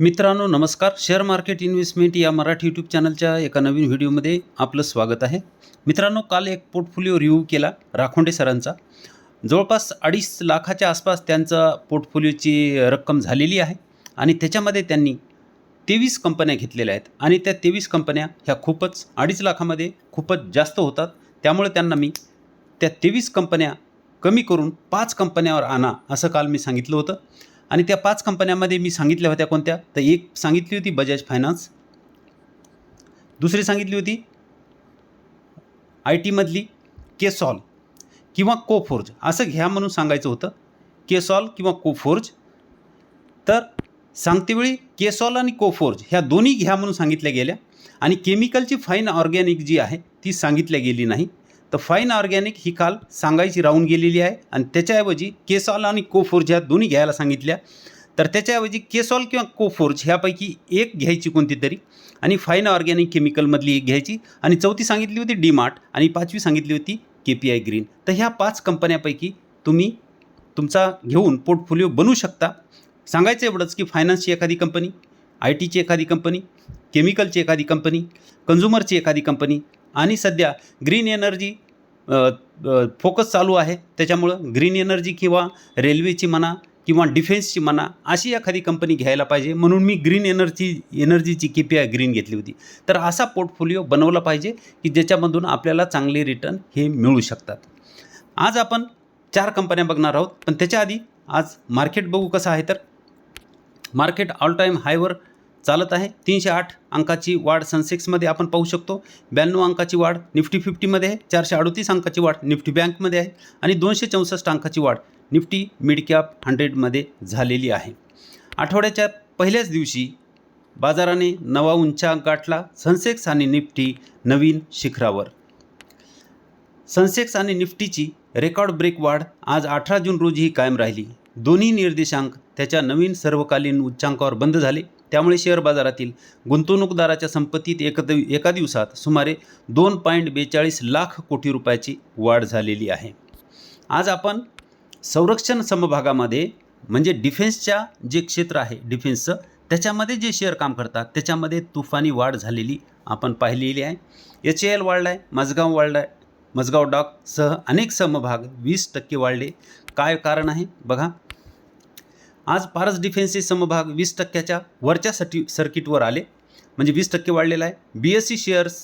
मित्रांनो नमस्कार. Share market investment या मराठी यूट्यूब चॅनलच्या एका नवीन व्हिडिओमध्ये आपलं स्वागत आहे. मित्रांनो काल एक पोर्टफोलिओ रिव्ह्यू केला राखोंडे सरांचा. जवळपास अडीच लाखाच्या आसपास त्यांचा पोर्टफोलिओची रक्कम झालेली आहे आणि त्याच्यामध्ये त्यांनी तेवीस कंपन्या घेतलेल्या आहेत आणि त्या तेवीस कंपन्या ह्या खूपच अडीच लाखामध्ये खूपच जास्त होतात. त्यामुळे त्यांना मी त्या तेवीस कंपन्या कमी करून पाच कंपन्यावर आणा असं काल मी सांगितलं होतं. आणि त्या पाच कंपन्यांमध्ये मी सांगितल्या होत्या कोणत्या? तर एक सांगितली होती बजाज फायनान्स. दुसरी सांगितली होती आय टीमधली केसॉल किंवा कोफोर्ज. असं घ्या म्हणून सांगायचं होतं. केसॉल किंवा कोफोर्ज. तर सांगतेवेळी केसॉल आणि कोफोर्ज ह्या दोन्ही घ्या म्हणून सांगितल्या गेल्या. आणि केमिकलची फाईन ऑर्गॅनिक जी आहे ती सांगितल्या गेली नाही. तर फाईन ऑर्गॅनिक ही काल सांगायची राहून गेलेली आहे. आणि त्याच्याऐवजी केसॉल आणि कोफोर्ज ह्या दोन्ही घ्यायला सांगितल्या. तर त्याच्याऐवजी केसॉल किंवा कोफोर्ज ह्यापैकी एक घ्यायची कोणती तरी आणि फाईन ऑर्गॅनिक केमिकलमधली एक घ्यायची. आणि चौथी सांगितली होती डीमार्ट आणि पाचवी सांगितली होती के पी आय ग्रीन तर ह्या पाच कंपन्यापैकी तुम्ही तुमचा घेऊन पोर्टफोलिओ बनवू शकता. सांगायचं एवढंच की फायनान्सची एखादी कंपनी आय टीची एखादी कंपनी केमिकलची एखादी कंपनी कन्झ्युमरची एखादी कंपनी आणि सध्या ग्रीन एनर्जी फोकस चालू आहे. त्याच्यामुळं ग्रीन एनर्जी किंवा रेल्वेची म्हणा किंवा डिफेन्सची म्हणा अशी एखादी कंपनी घ्यायला पाहिजे. म्हणून मी ग्रीन एनर्जी एनर्जीची के पी आय ग्रीन घेतली होती. तर असा पोर्टफोलिओ बनवला पाहिजे की ज्याच्यामधून आपल्याला चांगले रिटर्न हे मिळू शकतात. आज आपण चार कंपन्या बघणार आहोत. पण त्याच्या आधी आज मार्केट बघू कसं आहे तर मार्केट ऑल टाईम हायवर चालत आहे. तीनशे आठ अंकाची वाढ सनसेक्समध्ये आपण पाहू शकतो. ब्याण्णव अंकाची वाढ निफ्टी फिफ्टीमध्ये आहे. चारशे अडतीस अंकाची वाढ निफ्टी बँकमध्ये आहे. आणि दोनशे चौसष्ट अंकाची वाढ निफ्टी मिडकॅप हंड्रेडमध्ये झालेली आहे. आठवड्याच्या पहिल्याच दिवशी बाजाराने नवा उंचांक गाठला. सनसेक्स आणि निफ्टी नवीन शिखरावर. सनसेक्स आणि निफ्टीची रेकॉर्ड ब्रेक वाढ आज अठरा जून रोजीही कायम राहिली. दोन्ही निर्देशांक त्याच्या नवीन सर्वकालीन उच्चांकावर बंद झाले. त्यामुळे शेअर बाजारातील गुंतवणूकदाराच्या संपत्तीत एक एका दिवसात सुमारे दोन पॉईंट बेचाळीस लाख कोटी रुपयाची वाढ झालेली आहे. आज आपण संरक्षण समभागामध्ये म्हणजे डिफेन्सच्या जे क्षेत्र आहे डिफेन्सचं त्याच्यामध्ये जे शेअर काम करतात त्याच्यामध्ये तुफानी वाढ झालेली आपण पाहिलेली आहे. एच ए एल वाढला आहे मजगाव वाढला आहे मजगाव डॉक सह अनेक समभाग वीस टक्के वाढले. काय कारण आहे? बघा आज पारस डिफेन्सचे समभाग वीस टक्क्याच्या वरच्या सटी सर्किटवर आले. म्हणजे वीस टक्के वाढलेला आहे. बी एस सी शेअर्स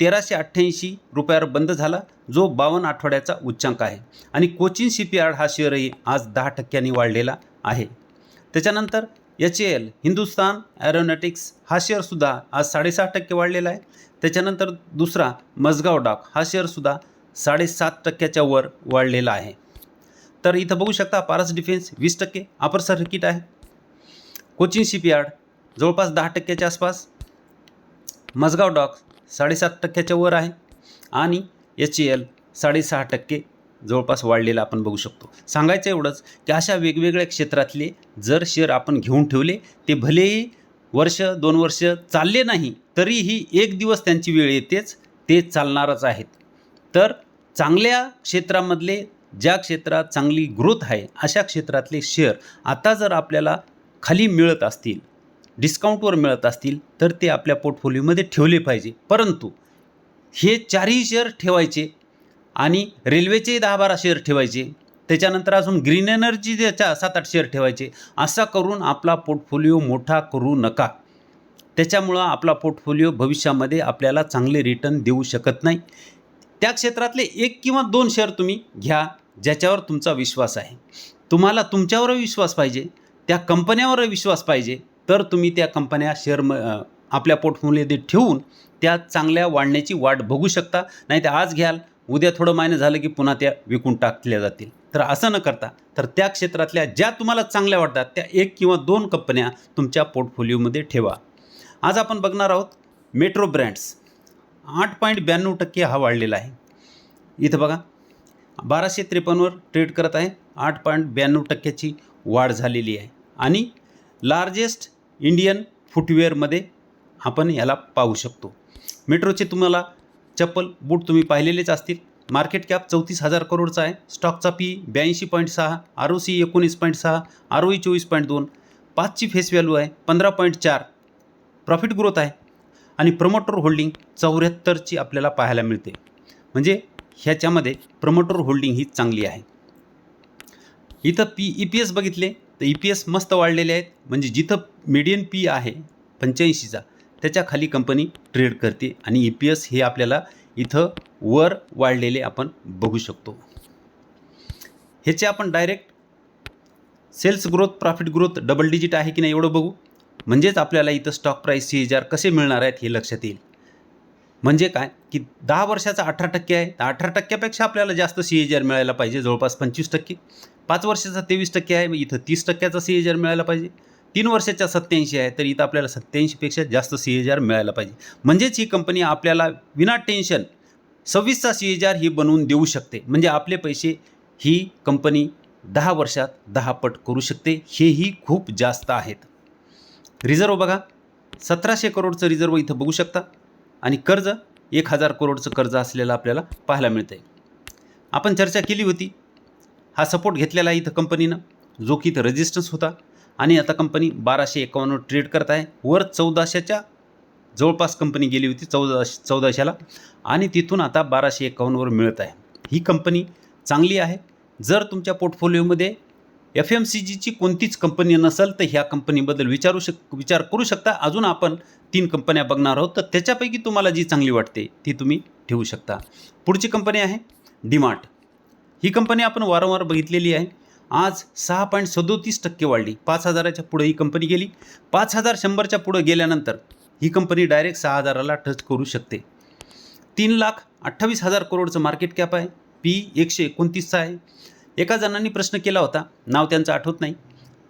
तेराशे अठ्ठ्याऐंशी रुपयावर बंद झाला जो बावन्न आठवड्याचा उच्चांक आहे. आणि कोचिन शिपयार्ड हा शेअरही आज दहा टक्क्यांनी वाढलेला आहे. त्याच्यानंतर H A L Hindustan aeronautics हा शेअरसुद्धा आज साडेसहा टक्के वाढलेला आहे. त्याच्यानंतर दुसरा मजगाव डॉक हा शेअरसुद्धा साडेसात टक्क्याच्या वर वाढलेला आहे. तर इथं बघू शकता पारस डिफेन्स वीस टक्के अपर सर्किट आहे. कोचिन शिपयार्ड जवळपास दहा टक्क्याच्या आसपास. मजगाव डॉक साडेसात टक्क्याच्या वर आहे. आणि एच ए एल साडेसहा टक्के जवळपास वाढलेला आपण बघू शकतो. सांगायचं एवढंच की अशा वेगवेगळ्या क्षेत्रातले जर शेअर आपण घेऊन ठेवले ते भलेही वर्ष दोन वर्ष चालले नाही तरीही एक दिवस त्यांची वेळ येतेच ते चालणारच आहेत. तर चांगल्या क्षेत्रामधले ज्या क्षेत्रात चांगली ग्रोथ आहे अशा क्षेत्रातले शेअर आता जर आपल्याला खाली मिळत असतील डिस्काउंटवर मिळत असतील तर ते आपल्या पोर्टफोलिओमध्ये ठेवले पाहिजे. परंतु हे चारही शेअर ठेवायचे आणि रेल्वेचे दहा बारा शेअर ठेवायचे त्याच्यानंतर अजून ग्रीन एनर्जीच्या सात आठ शेअर ठेवायचे असा करून आपला पोर्टफोलिओ मोठा करू नका. त्याच्यामुळं आपला पोर्टफोलिओ भविष्यामध्ये आपल्याला चांगले रिटर्न देऊ शकत नाही. त्या क्षेत्रातले एक किंवा दोन शेअर तुम्ही घ्या ज्याच्यावर तुमचा विश्वास आहे. तुम्हाला तुमच्यावर विश्वास पाहिजे त्या कंपन्यावर विश्वास पाहिजे तर तुम्ही त्या कंपन्या शेअर म आपल्या पोर्टफोलिओमध्ये ठेवून त्या चांगल्या वाढण्याची वाट बघू शकता. नाही तर आज घ्याल उद्या थोडं मायनं झालं की पुन्हा त्या विकून टाकल्या जातील. तर असं न करता तर त्या क्षेत्रातल्या ज्या तुम्हाला चांगल्या वाटतात त्या एक किंवा दोन कंपन्या तुमच्या पोर्टफोलिओमध्ये ठेवा. आज आपण बघणार आहोत मेट्रो ब्रँड्स आठ पॉईंट ब्याण्णव टक्के हा वाढलेला आहे. इथं बघा. बाराशे त्रेपन्नवर ट्रेड करत आहे. आठ पॉईंट ब्याण्णव टक्क्याची वाढ झालेली आहे. आणि लार्जेस्ट इंडियन फुटवेअरमध्ये आपण याला पाहू शकतो. मेट्रोचे तुम्हाला चप्पल बूट तुम्ही पाहिलेलेच असतील. मार्केट कॅप चौतीस हजार करोडचा आहे. स्टॉकचा पी ब्याऐंशी पॉईंट सहा आर ओ सी एकोणीस पॉईंट सहा आर ओ ई चोवीस पॉईंट दोन. पाचची फेस व्हॅल्यू आहे पंधरा पॉईंट चार. प्रॉफिट ग्रोथ आहे. आणि प्रमोटर होल्डिंग चौऱ्याहत्तरची आपल्याला पाहायला मिळते. म्हणजे ह्याच्यामध्ये प्रमोटर होल्डिंग ही चांगली आहे. इथं पी ई पी एस बघितले तर ई पी एस मस्त वाढलेले आहेत. म्हणजे जिथं मीडियन पी आहे पंच्याऐंशीचा त्याच्याखाली कंपनी ट्रेड करते आणि ई पी एस हे आपल्याला इथं वर वाढलेले आपण बघू शकतो. ह्याचे आपण direct sales growth profit growth double digit आहे की नाही एवढं बघू. म्हणजेच आपल्याला इथं स्टॉक प्राईस सी हजार कसे मिळणार आहेत हे लक्षात येईल. म्हणजे काय? की दहा वर्षाचा अठरा टक्के आहे. तर अठरा टक्क्यापेक्षा आपल्याला जास्त सी एच आर मिळायला पाहिजे. जवळपास पंचवीस टक्के. पाच वर्षाचा तेवीस टक्के आहे. मग इथं तीस टक्क्याचा सी एच आर मिळायला पाहिजे. तीन वर्षाच्या सत्याऐंशी आहे. तर इथं आपल्याला सत्याऐंशीपेक्षा जास्त सी एच आर मिळायला पाहिजे. म्हणजेच ही कंपनी आपल्याला विना टेन्शन सव्वीसचा सी एच आर ही बनवून देऊ शकते. म्हणजे आपले पैसे ही कंपनी दहा वर्षात दहा पट करू शकते. हेही खूप जास्त आहेत. रिझर्व बघा. सतराशे करोडचं रिझर्व इथं बघू शकता. आणि कर्ज एक हजार करोडचं कर्ज असलेलं आपल्याला पाहायला मिळतं आहे आपण चर्चा केली होती. हा सपोर्ट घेतलेला इथं कंपनीनं जो की इथं रेजिस्टन्स होता. आणि आता कंपनी बाराशे एकावन्नवर ट्रेड करत आहे वर चौदाशेच्या जवळपास कंपनी गेली होती चौदाशे चौदाशेला. आणि तिथून आता बाराशे एकावन्नवर मिळत आहे. ही कंपनी चांगली आहे. जर तुमच्या पोर्टफोलिओमध्ये एफ एम सी जीची कोणतीच कंपनी नसेल तर ह्या कंपनीबद्दल विचारू शक विचार करू शकता. अजून आपण तीन कंपन्या बघणार आहोत. तर त्याच्यापैकी तुम्हाला जी चांगली वाटते ती तुम्ही ठेवू शकता. पुढची कंपनी आहे डीमार्ट. ही कंपनी आपण वारंवार बघितलेली आहे. आज सहा पॉईंट सदोतीस टक्के वाढली. पाच हजाराच्या पुढे ही कंपनी गेली. पाच हजार शंभरच्या पुढं गेल्यानंतर ही कंपनी डायरेक्ट सहा हजाराला टच करू शकते. तीन लाख अठ्ठावीस हजार करोडचं मार्केट कॅप आहे. पी एकशे एकोणतीसचा आहे. एका जणांनी प्रश्न केला होता. नाव त्यांचं आठवत नाही.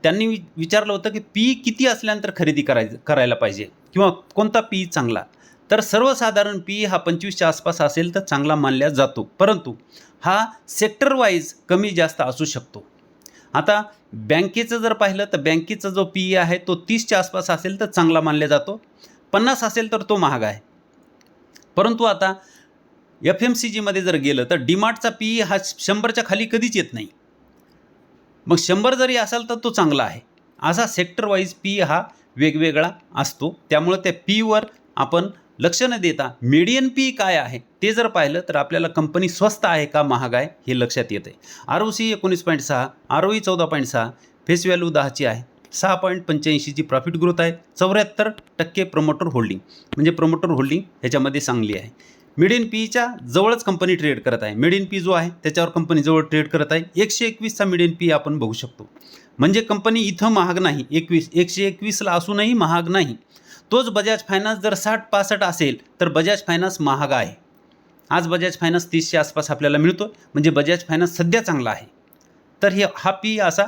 त्यांनी वि विचारलं होतं की पी किती असल्यानंतर खरेदी करायचं करायला पाहिजे? किंवा कोणता पी चांगला? तर सर्वसाधारण पी हा पंचवीसच्या आसपास असेल तर चांगला मानला जातो. परंतु हा सेक्टर वाईज कमी जास्त असू शकतो. आता बँकेचं जर पाहिलं तर बँकेचा जो पी आहे तो तीसच्या आसपास असेल तर चांगला मानला जातो. पन्नास असेल तर तो महाग आहे. परंतु आता एफ एम सी जीमध्ये जर गेलं तर डीमार्टचा पी हा शंभरच्या खाली कधीच येत नाही. मग शंभर जरी असाल तर तो चांगला आहे. असा सेक्टर वाईज पी हा वेगवेगळा असतो. त्यामुळं त्या पीवर आपण लक्ष न देता मीडियन पी काय आहे ते जर पाहिलं तर आपल्याला कंपनी स्वस्त आहे का महाग आहे हे लक्षात येते आर ओ सी एकोणीस पॉईंट सहा आर ओ ई चौदा पॉईंट सहा फेस व्हॅल्यू दहाची आहे. सहा पॉईंट पंच्याऐंशीची प्रॉफिट ग्रोथ आहे. चौऱ्याहत्तर टक्के प्रमोटर होल्डिंग म्हणजे प्रमोटर होल्डिंग ह्याच्यामध्ये चांगली आहे. मिड इन पीच्या जवळच कंपनी ट्रेड करत आहे. मिड इन पी जो आहे त्याच्यावर कंपनी जवळ ट्रेड करत आहे. एकशे एकवीसचा मिड इन पी आपण बघू शकतो. म्हणजे कंपनी इथं महाग नाही. एकवीस एकशे एकवीसला असूनही महाग नाही. तोच बजाज फायनान्स जर साठ पासष्ट असेल तर बजाज फायनान्स महाग आहे. आज बजाज फायनान्स तीसच्या आसपास आपल्याला मिळतो म्हणजे बजाज फायनान्स सध्या चांगला आहे. तर हे हा पी असा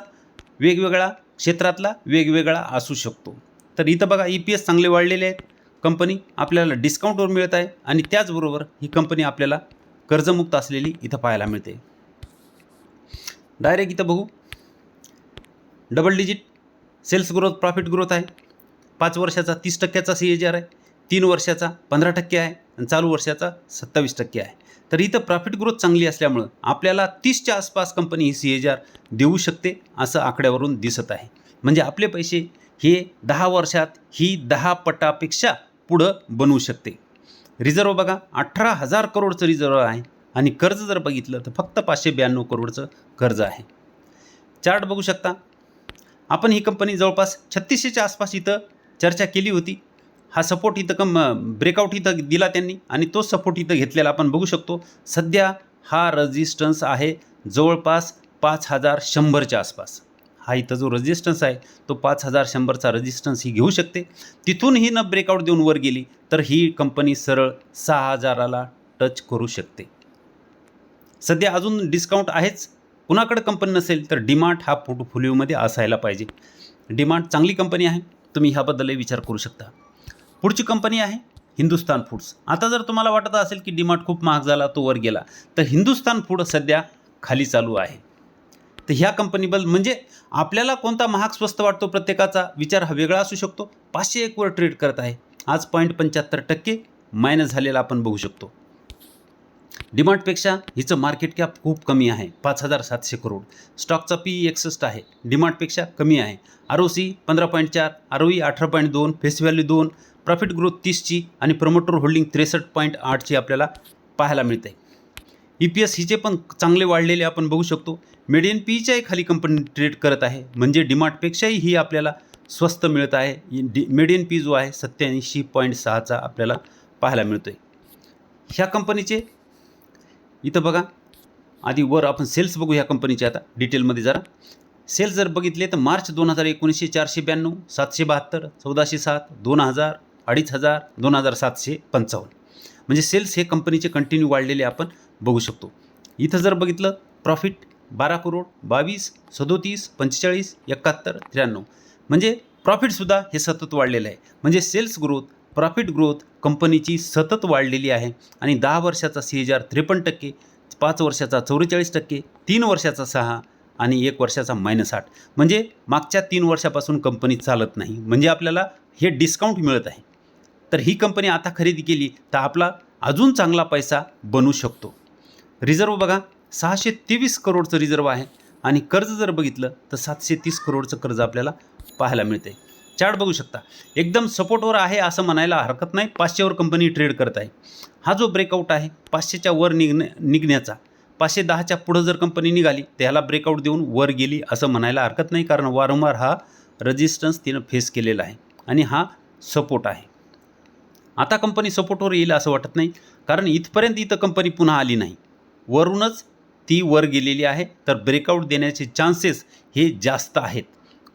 वेगवेगळा क्षेत्रातला वेगवेगळा असू शकतो. तर इथं बघा ई पी एस चांगले वाढलेले आहेत. कंपनी आपल्याला डिस्काउंटवर मिळत आहे आणि त्याचबरोबर ही कंपनी आपल्याला कर्जमुक्त असलेली इथं पाहायला मिळते. डायरेक्ट इथं बघू. Double digit sales growth profit growth आहे. पाच वर्षाचा तीस टक्क्याचा सी एच आर आहे. तीन वर्षाचा पंधरा टक्के आहे आणि चालू वर्षाचा सत्तावीस टक्के आहे. तर इथं प्रॉफिट ग्रोथ चांगली असल्यामुळं आपल्याला तीसच्या आसपास कंपनी ही सी एच आर देऊ शकते असं आकड्यावरून दिसत आहे. म्हणजे आपले पैसे हे दहा वर्षात ही दहा पटापेक्षा पुढं बनवू शकते. रिझर्व बघा अठरा हजार करोडचं रिझर्व आहे आणि कर्ज जर बघितलं तर फक्त पाचशे ब्याण्णव करोडचं कर्ज आहे. चार्ट बघू शकता. आपण ही कंपनी जवळपास छत्तीसशेच्या आसपास इथं चर्चा केली होती. हा सपोर्ट इथं कम ब्रेकआउट इथं दिला त्यांनी आणि तोच सपोर्ट इथं घेतलेला आपण बघू शकतो. सध्या हा रजिस्टन्स आहे जवळपास पाच हजार शंभरच्या आसपास. हा इथं जो रजिस्टन्स आहे तो पाच हजार शंभरचा रजिस्टन्स ही घेऊ शकते. तिथून ही न ब्रेकआउट देऊन वर गेली तर ही कंपनी सरळ सहा हजाराला टच करू शकते. सध्या अजून डिस्काउंट आहेच. कुणाकडे कंपनी नसेल तर डिमार्ट हा पोर्टफोलिओमध्ये असायला पाहिजे. डिमार्ट चांगली कंपनी आहे तुम्ही ह्याबद्दलही विचार करू शकता. पुढची कंपनी आहे हिंदुस्तान फूड्स आता जर तुम्हाला वाटत असेल की डिमार्ट खूप महाग झाला तो वर गेला तर हिंदुस्तान फूड सध्या खाली चालू आहे. तर ह्या कंपनीबद्दल म्हणजे आपल्याला कोणता महाग स्वस्त वाटतो प्रत्येकाचा? विचार हा वेगळा असू शकतो. पाचशे एकवर ट्रेड करत आहे. आज पॉईंट पंच्याहत्तर टक्के मायनस झालेला आपण बघू शकतो. डिमांडपेक्षा हिचं मार्केट कॅप खूप कमी आहे. पाच हजार सातशे करोड स्टॉकचा पी ई एकसष्ट आहे. डिमांडपेक्षा कमी आहे. आर ओ सी पंधरा पॉईंट चार आर ओ ई अठरा पॉईंट दोन फेस व्हॅल्यू दोन प्रॉफिट ग्रोथ तीसची आणि प्रमोटर होल्डिंग त्रेसष्ट पॉईंट आठची आपल्याला पाहायला मिळते. ई पी एस हिचे पण चांगले वाढलेले आपण बघू शकतो. मेडियन पीच्याही खाली कंपनी ट्रेड करत आहे. म्हणजे डिमार्टपेक्षाही ही आपल्याला स्वस्त मिळत आहे. डि मेडियन पी जो आहे सत्याऐंशी पॉईंट सहाचा आपल्याला पाहायला मिळतो आहे ह्या कंपनीचे इथं बघा. आधी वर आपण सेल्स बघू ह्या कंपनीचे आता डिटेलमध्ये जरा. सेल्स जर बघितले तर मार्च दोन हजार एकोणीसशे चारशे ब्याण्णव सातशे बहात्तर चौदाशे सात दोन हजार अडीच हजार दोन हजार सातशे पंचावन्न. म्हणजे सेल्स हे कंपनीचे कंटिन्यू वाढलेले आपण बघू शकतो. इथं जर बघितलं प्रॉफिट बारा करोड बावीस सदोतीस पंचेचाळीस एकाहत्तर त्र्याण्णव. म्हणजे प्रॉफिटसुद्धा हे सतत वाढलेलं आहे. म्हणजे सेल्स ग्रोथ प्रॉफिट ग्रोथ कंपनीची सतत वाढलेली आहे. आणि दहा वर्षाचा सी एच आर त्रेपन्न टक्के पाच वर्षाचा चौवेचाळीस टक्के तीन वर्षाचा सहा आणि एक वर्षाचा मायनस आठ. म्हणजे मागच्या तीन वर्षापासून कंपनी चालत नाही. म्हणजे आपल्याला हे डिस्काउंट मिळत आहे. तर ही कंपनी आता खरेदी केली तर आपला अजून चांगला पैसा बनू शकतो. रिझर्व बघा सहाशे तेवीस करोडचं रिझर्व आहे. आणि कर्ज जर बघितलं तर सातशे तीस करोडचं कर्ज आपल्याला पाहायला मिळते चार्ट बघू शकता. एकदम सपोर्टवर आहे असं म्हणायला हरकत नाही. पाचशेवर कंपनी ट्रेड करत आहे हा जो ब्रेकआउट आहे पाचशेच्या वर निघण्या निघण्याचा पाचशे दहाच्या पुढं जर कंपनी निघाली त्याला ब्रेकआउट देऊन वर गेली असं म्हणायला हरकत नाही. कारण वारंवार हा रजिस्टन्स तिनं फेस केलेला आहे. आणि हा सपोर्ट आहे. आता कंपनी सपोर्टवर येईल असं वाटत नाही. कारण इथपर्यंत इथं कंपनी पुन्हा आली नाही. वरूनच ती वर गेलेली आहे. तर ब्रेकआउट देण्याचे चान्सेस हे जास्त आहेत.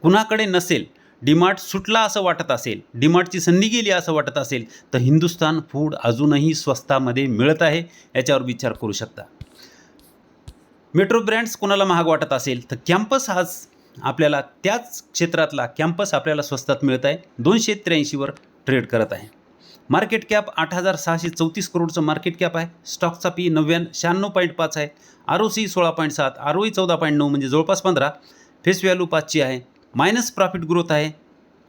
कुणाकडे नसेल डिमार्ट सुटला असं वाटत असेल डिमार्टची संधी गेली असं वाटत असेल तर हिंदुस्तान फूड अजूनही स्वस्तामध्ये मिळत आहे याच्यावर विचार करू शकता. मेट्रो ब्रँड्स कोणाला महाग वाटत असेल तर कॅम्पस हाच आपल्याला त्याच क्षेत्रातला कॅम्पस आपल्याला स्वस्तात मिळत आहे. दोनशे त्र्याऐंशीवर ट्रेड करत आहे. मार्केट कॅप आठ हजार सहाशे चौतीस करोडचं मार्केट कॅप आहे. स्टॉकचा पी नव्याण्णव शहाण्णव पॉईंट पाच आहे. आर ओ सी सोळा पॉईंट सात आर ओ ई चौदा पॉईंट नऊ म्हणजे जवळपास पंधरा. फेस व्हॅल्यू पाचची आहे. मायनस प्रॉफिट ग्रोथ आहे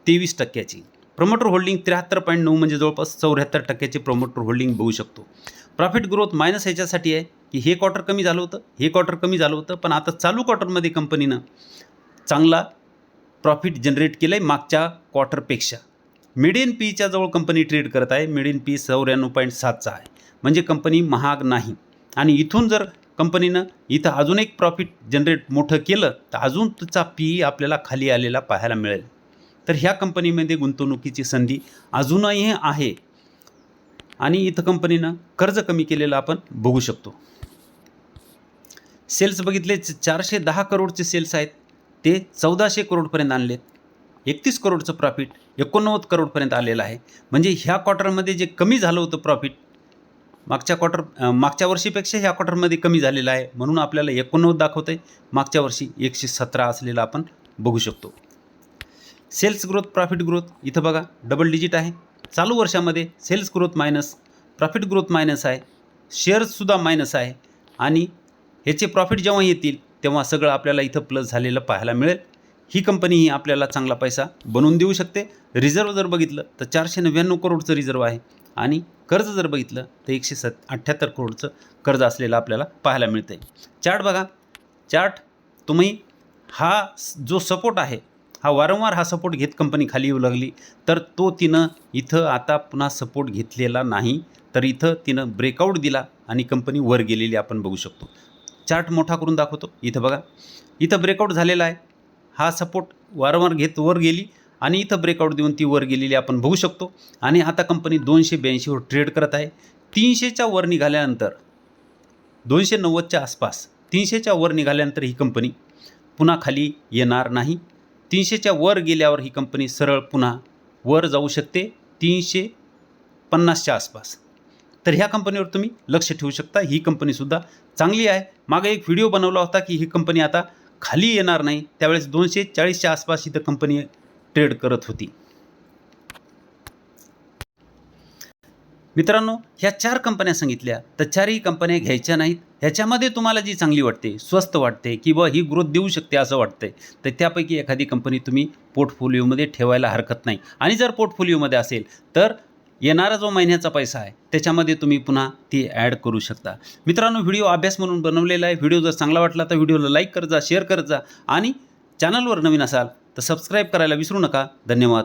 तेवीस टक्क्याची. प्रमोटर होल्डिंग त्र्याहत्तर पॉईंट नऊ म्हणजे जवळपास चौऱ्याहत्तर टक्क्याची प्रमोटर होल्डिंग बघू शकतो. प्रॉफिट ग्रोथ मायनस ह्याच्यासाठी आहे की हे क्वार्टर कमी झालं होतं हे क्वार्टर कमी झालं होतं पण आता चालू क्वार्टरमध्ये कंपनीनं चांगला प्रॉफिट जनरेट केलं आहे मागच्या क्वार्टरपेक्षा. मिडियन पीच्या जवळ कंपनी ट्रेड करत आहे. मिडियन पी चौऱ्याण्णव पॉईंट सातचा आहे. म्हणजे कंपनी महाग नाही. आणि इथून जर कंपनीनं इथं अजून एक प्रॉफिट जनरेट मोठं केलं तर अजून तिचा पी आपल्याला खाली आलेला पाहायला मिळेल. तर ह्या कंपनीमध्ये गुंतवणुकीची संधी अजूनही आहे. आणि इथं कंपनीनं कर्ज कमी केलेलं आपण बघू शकतो. सेल्स बघितले चारशे दहा करोडचे सेल्स आहेत. ते चौदाशे करोडपर्यंत आणलेत. एकतीस करोडचं प्रॉफिट एकोणनव्वद करोडपर्यंत आलेलं आहे. म्हणजे ह्या क्वार्टरमध्ये जे कमी झालं होतं प्रॉफिट मागच्या क्वार्टर मागच्या वर्षीपेक्षा ह्या क्वार्टरमध्ये कमी झालेलं आहे म्हणून आपल्याला एकोणनव्वद दाखवतं आहे मागच्या वर्षी एकशे सतरा असलेलं आपण बघू शकतो. सेल्स ग्रोथ प्रॉफिट ग्रोथ इथं बघा डबल डिजिट आहे. चालू वर्षामध्ये sales growth minus profit growth minus आहे. शेअर्ससुद्धा मायनस आहे. आणि ह्याचे प्रॉफिट जेव्हा येतील तेव्हा सगळं आपल्याला इथं प्लस झालेलं पाहायला मिळेल. ही कंपनी ही आपल्याला चांगला पैसा बनवून देऊ शकते. रिझर्व जर बघितलं तर चारशे नव्याण्णव करोडचं रिझर्व आहे. आणि कर्ज जर बघितलं तर एकशे सत अठ्ठ्याहत्तर करोडचं कर्ज असलेलं आपल्याला पाहायला मिळतं आहे चार्ट बघा. चार्ट तुम्ही हा जो सपोर्ट आहे हा वारंवार हा सपोर्ट घेत कंपनी खाली येऊ लागली तर तो तिनं इथं आता पुन्हा सपोर्ट घेतलेला नाही तर इथं तिनं ब्रेकआउट दिला आणि कंपनी वर गेलेली आपण बघू शकतो. चार्ट मोठा करून दाखवतो. इथं बघा. इथं ब्रेकआउट झालेला आहे. हा सपोर्ट वारंवार घेत वर गेली आणि इथं ब्रेकआउट देऊन ती वर गेलेली आपण बघू शकतो. आणि आता कंपनी दोनशे ब्याऐंशीवर ट्रेड करत आहे. तीनशेच्या वर निघाल्यानंतर दोनशे नव्वदच्या आसपास तीनशेच्या वर निघाल्यानंतर ही कंपनी पुन्हा खाली येणार नाही. तीनशेच्या वर गेल्यावर ही कंपनी सरळ पुन्हा वर जाऊ शकते. तीनशे पन्नासच्या आसपास. तर ह्या कंपनीवर तुम्ही लक्ष ठेवू शकता. ही कंपनीसुद्धा चांगली आहे. मागे एक व्हिडिओ बनवला होता की ही कंपनी आता खाली येणार नाही त्यावेळेस दोनशे चाळीसच्या आसपास इथं कंपनी ट्रेड करत होती. मित्रांनो ह्या चार कंपन्या सांगितल्या तर चारही कंपन्या घ्यायच्या नाहीत. ह्याच्यामध्ये तुम्हाला जी चांगली वाटते स्वस्त वाटते किंवा ही ग्रोथ देऊ शकते असं वाटतंय तर त्यापैकी एखादी कंपनी तुम्ही पोर्टफोलिओमध्ये ठेवायला हरकत नाही. आणि जर पोर्टफोलिओमध्ये असेल तर येणारा जो महिन्याचा पैसा आहे त्याच्यामध्ये तुम्ही पुन्हा ती ॲड करू शकता. मित्रांनो व्हिडिओ अभ्यास म्हणून बनवलेला आहे. व्हिडिओ जर चांगला वाटला तर व्हिडिओला लाईक करत जा शेअर करत जा आणि चॅनलवर नवीन असाल तर सबस्क्राईब करायला विसरू नका. धन्यवाद.